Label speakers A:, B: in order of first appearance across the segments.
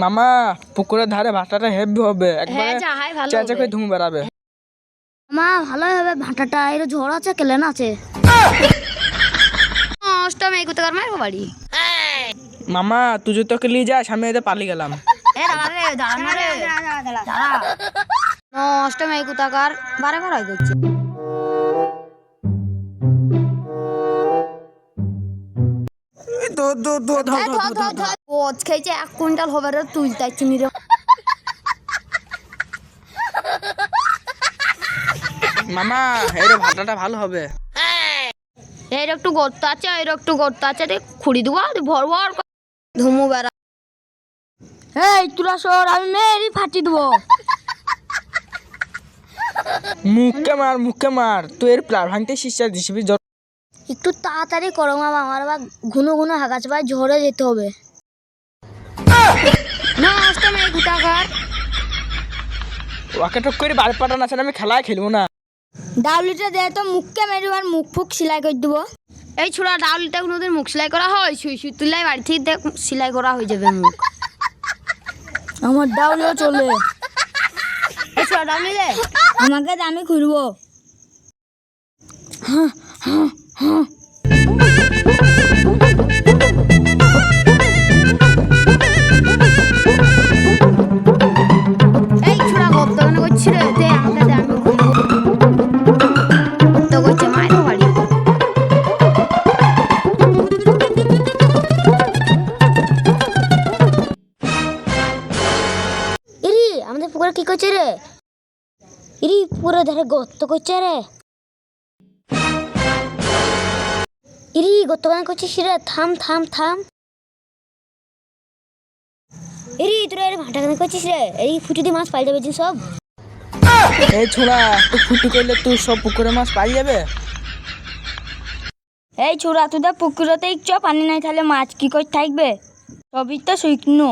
A: মামা পুকুরের ধারে ভাটাটা হেভি হবে। একবারে
B: হ্যাঁ, ভালো
A: চেঁচে করে ধুম বেড়াবে।
B: মা ভালোই হবে। ভাটাটা এর ঝড় আছে কেলেন আছে। অষ্টম এই কোথাকার মারবো বাড়ি?
A: মামা তুই যদি তোকে নিয়ে যাস আমি এতে পালিয়ে গেলাম।
B: অষ্টম এই কোথাকার বারে বারে করছে
A: ধর ধর ধর, ধর।
B: খেয়েছে এক কুইন্টাল হবে রে তুলতে চিনি রে
A: মামা এই রে ভালো হবে।
B: এর একটু গর্ত আছে এর একটু গর্ত আছে দেখ খুঁড়ি দেবো ভর ভর ধুমু বেড়া। এই তুরা সর আমি মেয়েরই ফাটি দেবো।
A: মুখকে মার মুখকে মার। তুই এর প্লার ভাঙতে শিষ্যা দিছিবি
B: একটু তাড়াতাড়ি করো মামা আমার আবার ঘুনো ঘুনো হাগাছ পায় ঝরে যেতে হবে। না অষ্টম এই কোথাকার
A: ওকে টক করে বাড়ি পাঠান আছে আমি খেলায় খেলব না।
B: ডাউলিটা দে তো মুখকে মেরে আর মুখ ফুক সেলাই করে দেবো। এই ছোড়া ডাউলিটা কোনোদিন মুখ সেলাই করা হয়? সুই সুই তুলাই বাড়ি থেকে দেখ সেলাই করা হয়ে যাবে মুখ। আমার ডাউলিও চলে। এই ছোড়া ডাউলি দে আমাকে দে, আমি খুলবো এই ছোড়া গপ্ত কেন করছি রে দে আমাকে দে আমি খুলবো তো করছে মায়ের বাড়ি ইরি আমাদের পুকুরে কি করছে রে? ইরি পুকুরে ধারে গর্ত করছে রে। ইরি গর্ত কেন করছিস রে থাম থাম থাম। ইরি তোরা এর ভাটা কেন করছিস রে? এই ফুটি দিয়ে মাছ পাই যাবে যে সব।
A: এই ছোড়া তুই ফুটি করলে তুই সব পুকুরে মাছ পাই যাবে?
B: এই ছোড়া তোদের পুকুরতে চ পানি নাই তাহলে মাছ কি করে থাকবে? সবই তো শুকনো।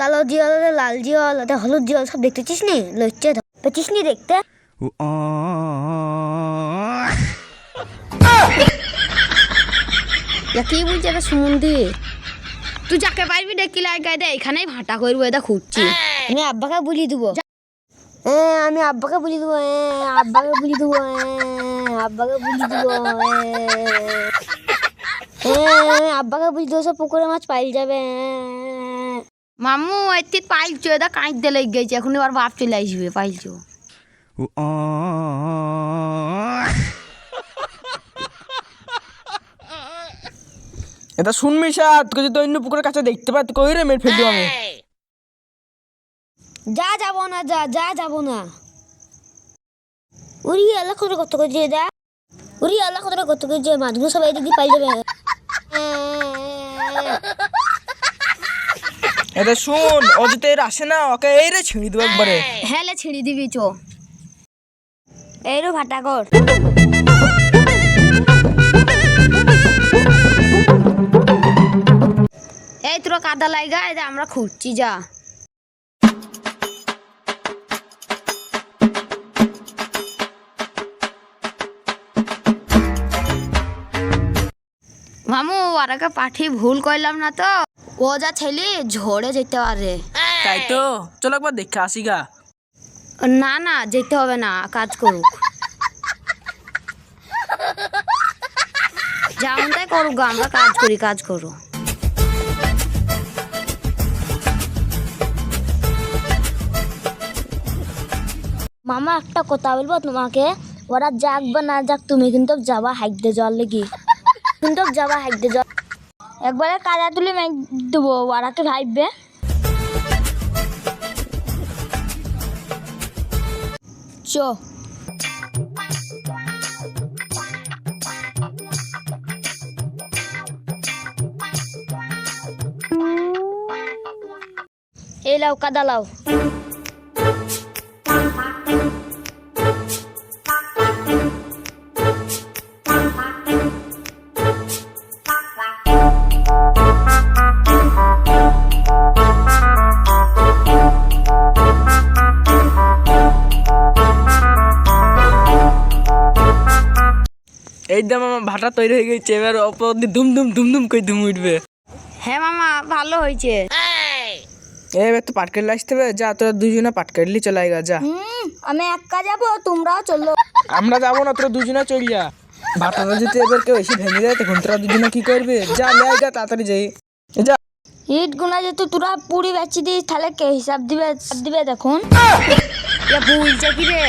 B: কালো জিয়ল লাল জিয়ল এটা হলুদ জিয়ল সব দেখতেছিস নি? লচ্ছে পেছিস নি দেখতে? কি বলছে এটা সুমন্দি তুই যাকে পারবি ডেকে লাগাই দে এখানেই ভাটা করব এটা খুঁজছি আমি আব্বাকে বলি দেবো। হ্যাঁ আমি আব্বাকে বলি দেবো হ্যাঁ আব্বাকে বলি দেবো হ্যাঁ আব্বাকে বলি দেবো হ্যাঁ আব্বাকে বলি দেবো, সব পুকুরে মাছ পাইল যাবে। মামু, এতে পাইলছো এটা কাঁচ দিয়ে লেগে গেছে, এখন এবার বাপ চলে আসবে পাইলছো
A: এটা শুনবি সা তোকে যদি অন্য পুকুরের কাছে দেখতে পাই তুই কই রে মেরে ফেলব আমি।
B: যা যাব না যা যা যাব না উরি আল্লাহ করে কত করে যে দা উরি আল্লাহ করে কত করে যে মাছগুলো সবাই এদিকে পাই যাবে
A: এটা শুন ও যদি এর আসে না ওকে এই রে ছিঁড়ি দেবো একবারে।
B: হেলে ছিড়ি দিবি চো। এইরো ভাটা কর। তোরা কাদা লাগা যে আমরা খুঁজছি যা। মামু একটা পাঠি ভুল করলাম না তো? ও যা ছেলে ঝড়ে যেতে পারে।
A: তাই তো চলো একবার দেখে আসি গা।
B: না না যেতে হবে না কাজ করুক। যেমন তাই করুক গো, আমরা কাজ করি কাজ করো মামা, একটা কথা বলব তোমাকে। ওরা যাক বা না যাক, তুমি কিন্তু যাবা হাইকতে জল লেগে। কিন্তু যাবা হাইকতে জল। একবারে কাদা তুলে মেঘ দেবো, ওরা তো ভাববে চ। এই লাও, কাদা লাও।
A: এই দাম আমার ভাটা তৈরি হয়ে গেছে এবার অপর ধুম ধুম ধুম ধুম করে ধুম উঠবে।
B: হ্যাঁ মামা ভালো হয়েছে।
A: এবার তো পাট কেটে আসতে হবে যা তোরা দুজনে পাট কেটলি চলে গা, যা।
B: আমি একা যাব তোমরাও চলো।
A: আমরা যাব না তোরা দুজনে চল যা। ভাটাটা যদি এবার কেউ এসে ভেঙে যায় তখন তোরা দুজনে কি করবে? যা লে আয় গা তাড়াতাড়ি যাই। যা।
B: ইট গুনা যেহেতু তোরা পুরি বেচি দিস তাহলে কে হিসাব দিবে দিবে দেখুন। ভুলছে কি রে?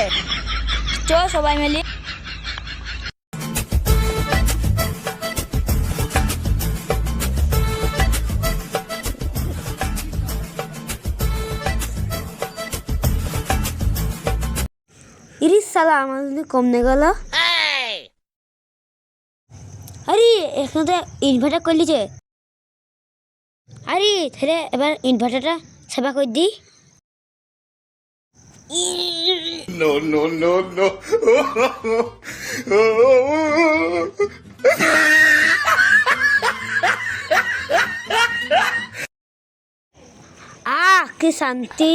B: চ সবাই মিলে। সালা আমার যদি কমনে গেল। আরে এখানে তো ইনভার্টার করলিছে আরে তাহলে এবার ইনভার্টারটা সেবা করে দিই
C: No, no, no, no.
B: আহ কি শান্তি।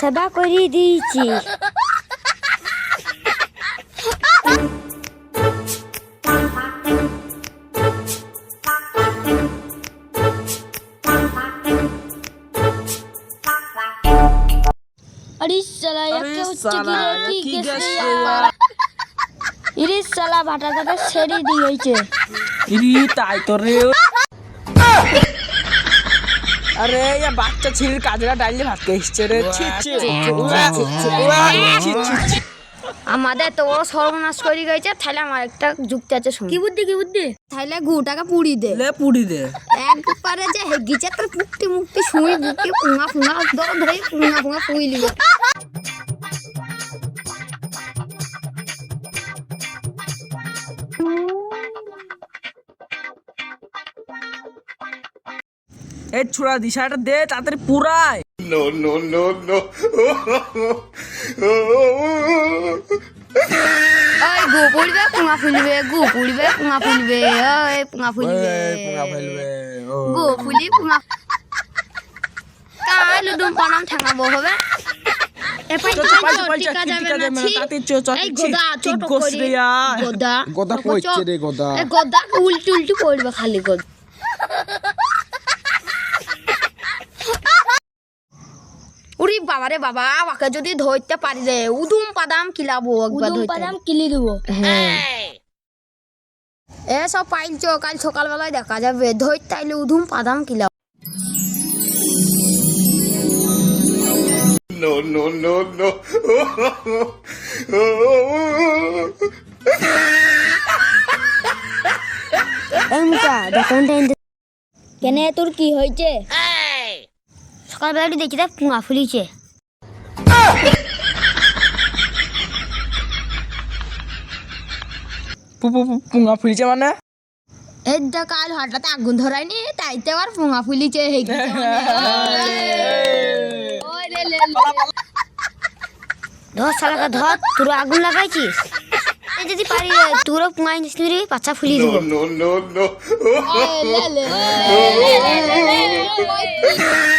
B: সেবা করে দিয়েছি। কি? ইরে সালা ছেড়ে দিয়েছে
A: ইরি তাই তো রে আরে ইয়া বাচ্চা ছেলের কাজরা ডাইলে ভাত খেয়েছে রে ছি ছি উয়া, উয়া, ছি, ছি, ছি।
B: আমাদের তো বড় সর্বনাশ করে গেছে তাহলে আমার একটা যুক্তি আছে শুন কি বুদ্ধি কি বুদ্ধি তাহলে গুটাকে পুড়ি দে
A: লে পুড়ি দে
B: একবারে যে হেগিছে তোর মুক্তি মুক্তি শুই বুকে পুঙা পুঙা ধর ধরে পুঙা পুঙা পুই
A: এই ছোড়া দিশাটা দে তাড়াতাড়ি পুরায়।
C: No, no, no, no.
B: ওই গু পুড়বে পুঙা ফুলবে গু পুড়বে পুঙা ফুলবে ওই পুঙা ফুলবে গু ফুলি পুঙা। পানাম ঠাঙাবো হবে? এপাই
A: চল,
B: তো
A: চল, চল, চল,
B: টিকা
A: চল,
B: যাবে
A: টিকা
B: না
A: যাবে না,
B: ছি
A: তাতে চল, চল,
B: এই
A: ছি,
B: গোদা
A: কি
B: ছোট
A: গোস
B: করি
A: রে ইয়ার।
B: গোদা
D: গোদা
B: অল্প
D: কইছে
B: চ-
D: রে গোদা।
B: এই গোদা উল্টি উল্টি পড়বে খালি গোদা উরি বাবা রে বাবা যদি ধরতে পারি রে উদুম পাদাম কিলাবো একবার
E: উদুম পাদাম কিলি দেবো।
B: হ্যাঁ। এ সব পাইলছো কাল সকালবেলায় দেখা যাবে। ধরতে আইলে উদুম পাদাম কিলাবো।
C: No, no, no, no.
B: এমটা দোকানটা
E: কেন তোর কি হয়েছে?
B: সকালবেলা একটু দেখি দেখ পুঙা ফুলিছে
A: পুঙা ফুলিছে মানে
B: এদা কাল হঠাৎ আগুন ধরায়নি তাইতে আবার পুঙা ফুলিছে ধর শালাকে ধর তোর আগুন লাগাইছিস এই যদি পারি তোর পুঙাই নিস রে ফুলি দিব।
C: No no no.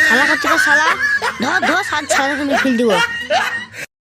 B: শালা কত শালা। ধর ধর সাত শালা তুমি ফুল দিব।